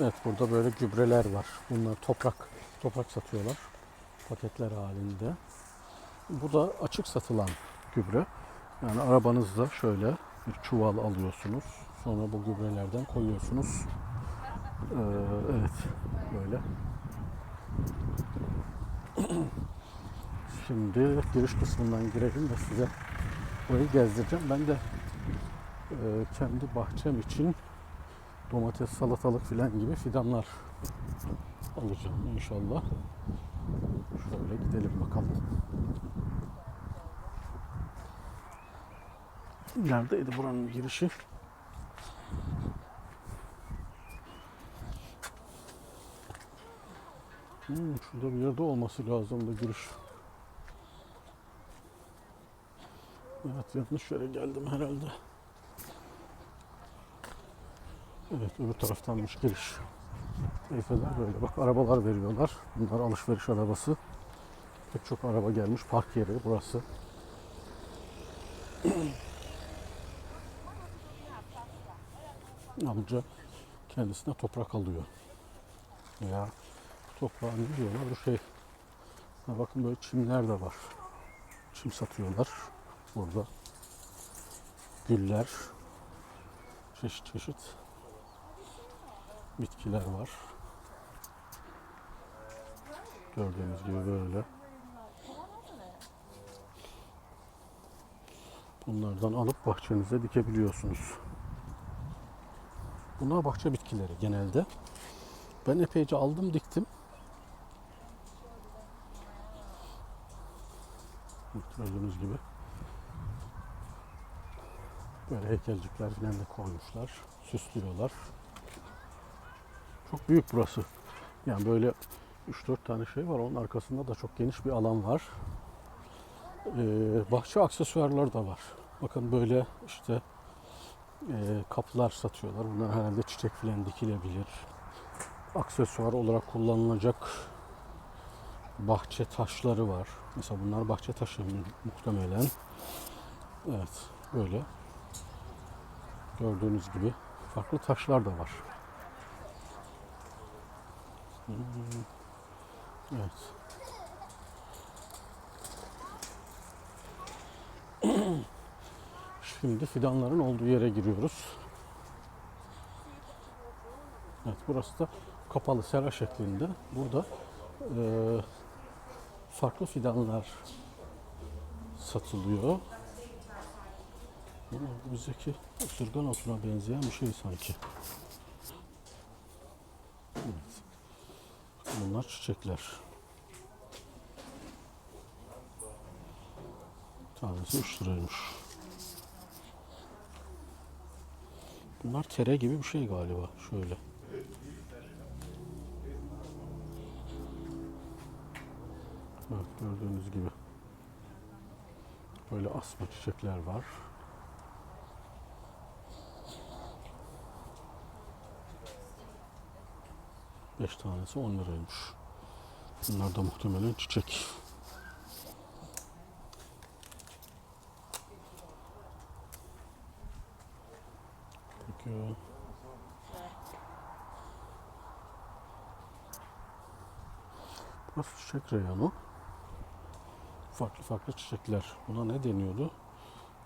Evet burada böyle gübreler var. Bunlar toprak toprak satıyorlar. Paketler halinde. Bu da açık satılan gübre. Yani arabanızda şöyle bir çuval alıyorsunuz. Sonra bu gübrelerden koyuyorsunuz. Ee, evet böyle. Şimdi giriş kısmından girelim ve size burayı gezdireceğim. Ben de e, kendi bahçem için domates, salatalık filan gibi fidanlar alacağım inşallah. Şöyle gidelim bakalım. Neredeydi buranın girişi? Hmm, şurada bir yerde olması lazım da giriş. Evet yanlış yere geldim herhalde. Evet öbür taraftanmış giriş. Teyfeler böyle bak arabalar veriyorlar. Bunlar alışveriş arabası. Pek çok araba gelmiş. Park yeri burası. Amca kendisine toprak alıyor. Ya toprağı ne diyorlar? Bu şey ha bakın böyle çimler de var. Çim satıyorlar burada. Güller. Çeşit çeşit bitkiler var. Gördüğünüz gibi böyle. Bunlardan alıp bahçenize dikebiliyorsunuz. Bunlar bahçe bitkileri genelde. Ben epeyce aldım diktim. Gördüğünüz gibi. Böyle heykelcikler falan koymuşlar. Süslüyorlar. Çok büyük burası. Yani böyle 3-4 tane şey var. Onun arkasında da çok geniş bir alan var. Ee, bahçe aksesuarları da var. Bakın böyle işte e, kaplar satıyorlar. Bunlar herhalde çiçek falan dikilebilir. Aksesuar olarak kullanılacak bahçe taşları var. Mesela bunlar bahçe taşı mu- muhtemelen. Evet, böyle. Gördüğünüz gibi farklı taşlar da var. Evet. Şimdi fidanların olduğu yere giriyoruz. Evet, burası da kapalı sera şeklinde. Burada eee, farklı fidanlar satılıyor. Bu bizdeki ısırgan otuna benzeyen bir şey sanki. Evet. Bunlar çiçekler. Tanesi 3 liraymış. Bunlar tere gibi bir şey galiba. Şöyle. Evet, gördüğünüz gibi. Böyle asma çiçekler var. Beş tanesi 10 liraymış. Bunlar da muhtemelen çiçek. Peki. Burası çiçek reyonu. Farklı farklı çiçekler. Buna ne deniyordu?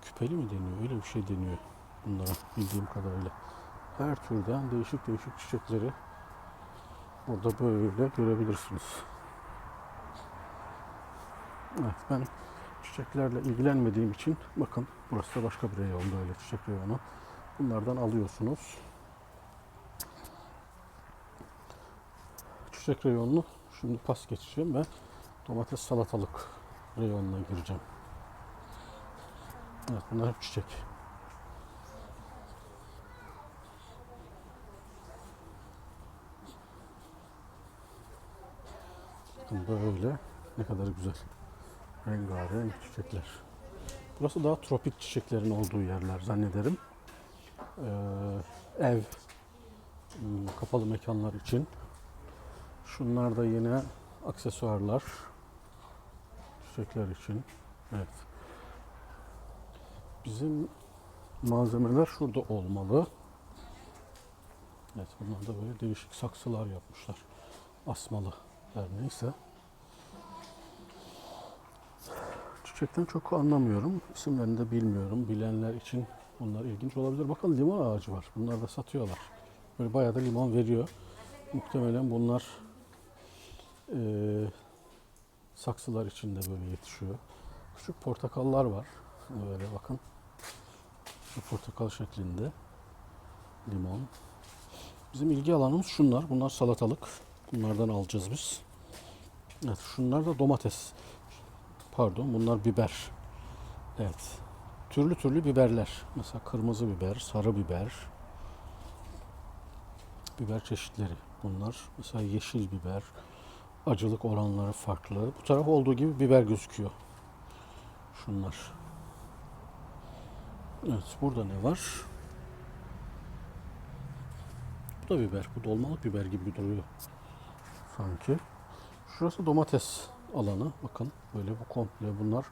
Küpeli mi deniyor? Öyle bir şey deniyor bunlara bildiğim kadarıyla. Her türden değişik değişik çiçekleri burada böyle görebilirsiniz. Evet ben çiçeklerle ilgilenmediğim için bakın burası da başka bir reyon böyle çiçek reyonu. Bunlardan alıyorsunuz. Çiçek reyonunu şimdi pas geçeceğim ve domates salatalık reyonuna gireceğim. Evet bunlar hep çiçek. Bakın böyle ne kadar güzel. Rengarenk çiçekler. Burası daha tropik çiçeklerin olduğu yerler zannederim. Ee, ev, hmm, kapalı mekanlar için. Şunlar da yine aksesuarlar. Çiçekler için. Evet. Bizim malzemeler şurada olmalı. Evet bunlar da böyle değişik saksılar yapmışlar. Asmalı her neyse. Çiçekten çok anlamıyorum. İsimlerini de bilmiyorum. Bilenler için bunlar ilginç olabilir. Bakın limon ağacı var. Bunlar da satıyorlar. Böyle bayağı da limon veriyor. Muhtemelen bunlar eee, saksılar içinde böyle yetişiyor. Küçük portakallar var. Böyle bakın. Şu portakal şeklinde. Limon. Bizim ilgi alanımız şunlar. Bunlar salatalık. Bunlardan alacağız biz. Evet, şunlar da domates. Pardon, bunlar biber. Evet. Türlü türlü biberler. Mesela kırmızı biber, sarı biber. Biber çeşitleri. Bunlar mesela yeşil biber. Acılık oranları farklı. Bu taraf olduğu gibi biber gözüküyor. Şunlar. Evet, burada ne var? Bu da biber. Bu dolmalık biber gibi duruyor. Sanki. Şurası domates alanı. Bakın böyle bu komple bunlar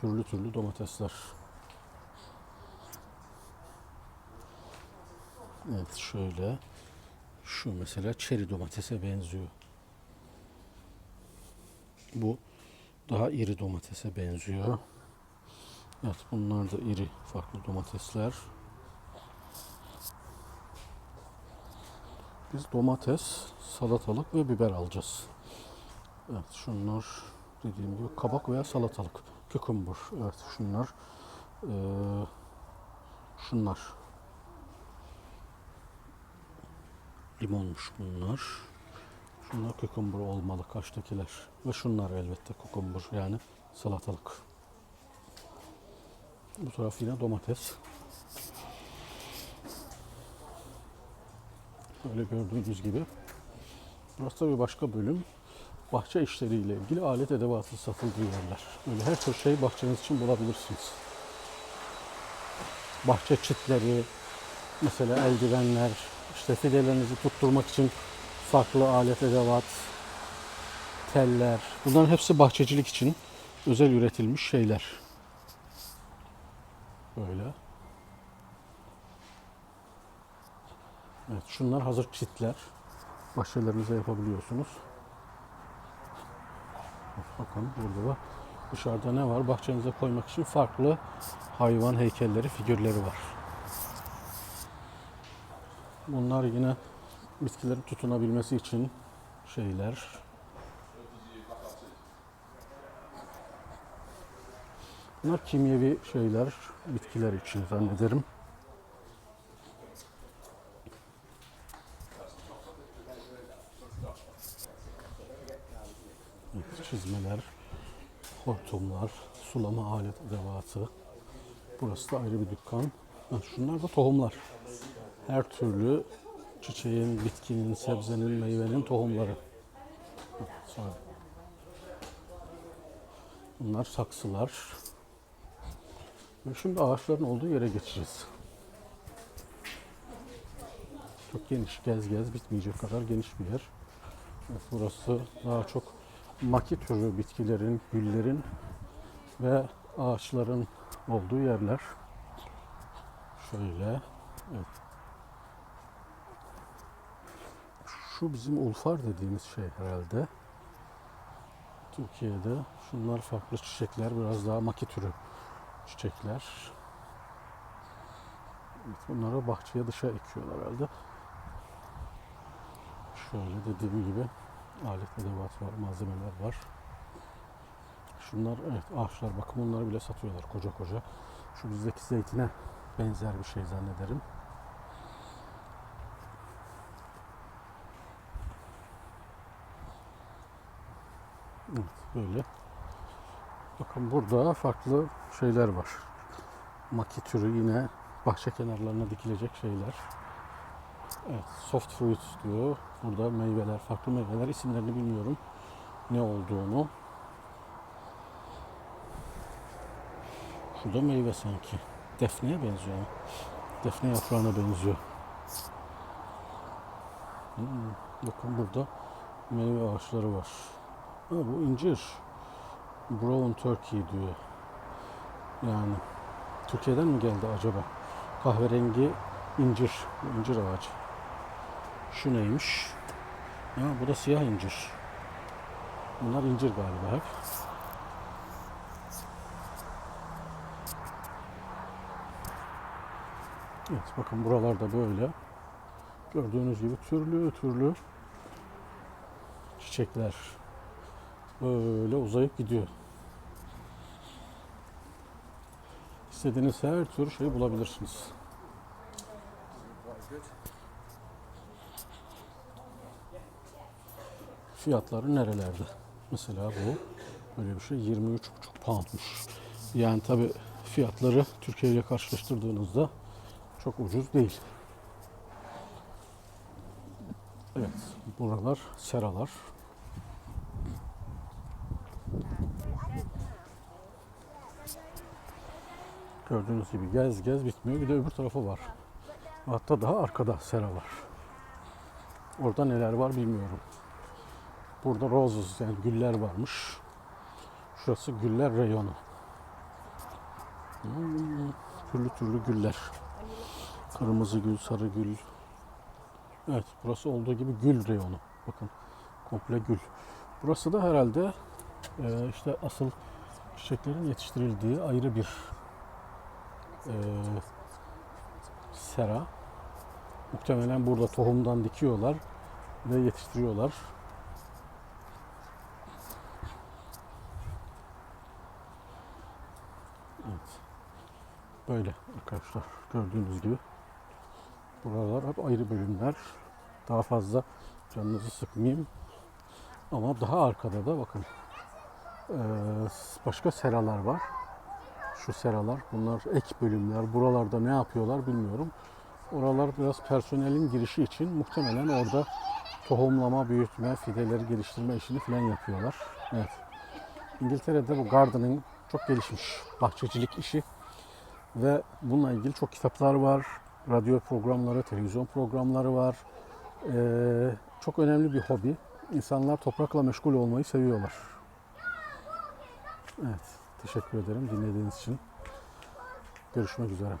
türlü türlü domatesler. Evet şöyle. Şu mesela çeri domatese benziyor. Bu daha iri domatese benziyor. Evet bunlar da iri farklı domatesler. Biz domates, salatalık ve biber alacağız. Evet şunlar dediğim gibi kabak veya salatalık. Cucumber. Evet şunlar. Ee, şunlar. Limonmuş bunlar. Şunlar cucumber olmalı kaçtakiler. Ve şunlar elbette cucumber yani salatalık. Bu taraf yine domates. Böyle gördüğünüz gibi. Burası da bir başka bölüm. Bahçe işleriyle ilgili alet edevatı satıldığı yerler. Böyle her tür şey bahçeniz için bulabilirsiniz. Bahçe çitleri, mesela eldivenler, işte fidelerinizi tutturmak için farklı alet edevat, teller. Bunların hepsi bahçecilik için özel üretilmiş şeyler. Böyle. Evet, şunlar hazır çitler. Bahçelerinize yapabiliyorsunuz. Bakın burada da dışarıda ne var? Bahçenize koymak için farklı hayvan heykelleri, figürleri var. Bunlar yine bitkilerin tutunabilmesi için şeyler. Bunlar kimyevi şeyler, bitkiler için zannederim. Çizmeler, hortumlar, sulama alet edevatı. Burası da ayrı bir dükkan. Ha, şunlar da tohumlar. Her türlü çiçeğin, bitkinin, sebzenin, meyvenin tohumları. Ha. Bunlar saksılar. Şimdi ağaçların olduğu yere geçeceğiz. Çok geniş, gez gez bitmeyecek kadar geniş bir yer. Burası daha çok maki türü bitkilerin, güllerin ve ağaçların olduğu yerler. Şöyle. Evet. Şu bizim ulfar dediğimiz şey herhalde. Türkiye'de şunlar farklı çiçekler, biraz daha maki türü çiçekler. Evet, bunları bahçeye dışa ekiyorlar herhalde. Şöyle dediğim gibi alet edevat var, malzemeler var. Şunlar evet ağaçlar bakım onları bile satıyorlar koca koca. Şu bizdeki zeytine benzer bir şey zannederim. Evet böyle. Bakın burada farklı şeyler var. Maki türü yine bahçe kenarlarına dikilecek şeyler. Evet, soft fruit diyor. Burada meyveler, farklı meyveler isimlerini bilmiyorum ne olduğunu. Şurada meyve sanki. Defneye benziyor. Defne yaprağına benziyor. Hmm, bakın burada meyve ağaçları var. Ha, bu incir. Brown Turkey diyor. Yani Türkiye'den mi geldi acaba? Kahverengi incir, incir ağacı. Şu neymiş? Ha, bu da siyah incir. Bunlar incir galiba hep. Evet bakın buralarda böyle. Gördüğünüz gibi türlü türlü çiçekler böyle uzayıp gidiyor. İstediğiniz her tür şey bulabilirsiniz. Fiyatları nerelerde? Mesela bu böyle bir şey 23,5 poundmuş. Yani tabi fiyatları Türkiye ile karşılaştırdığınızda çok ucuz değil. Evet, buralar seralar. Gördüğünüz gibi gez gez bitmiyor. Bir de öbür tarafı var. Hatta daha arkada sera var. Orada neler var bilmiyorum. Burada roses yani güller varmış. Şurası güller reyonu. Hmm, türlü türlü güller. Kırmızı gül, sarı gül. Evet burası olduğu gibi gül reyonu. Bakın komple gül. Burası da herhalde e, işte asıl çiçeklerin yetiştirildiği ayrı bir e, sera. Muhtemelen burada tohumdan dikiyorlar ve yetiştiriyorlar. Evet. Böyle arkadaşlar gördüğünüz gibi. Buralar hep ayrı bölümler. Daha fazla canınızı sıkmayayım. Ama daha arkada da bakın başka seralar var. Şu seralar bunlar ek bölümler. Buralarda ne yapıyorlar bilmiyorum. Oralar biraz personelin girişi için muhtemelen orada tohumlama, büyütme, fideleri geliştirme işini falan yapıyorlar. Evet. İngiltere'de bu gardening çok gelişmiş. Bahçecilik işi. Ve bununla ilgili çok kitaplar var. Radyo programları, televizyon programları var. Ee, çok önemli bir hobi. İnsanlar toprakla meşgul olmayı seviyorlar. Evet. Teşekkür ederim dinlediğiniz için. Görüşmek üzere.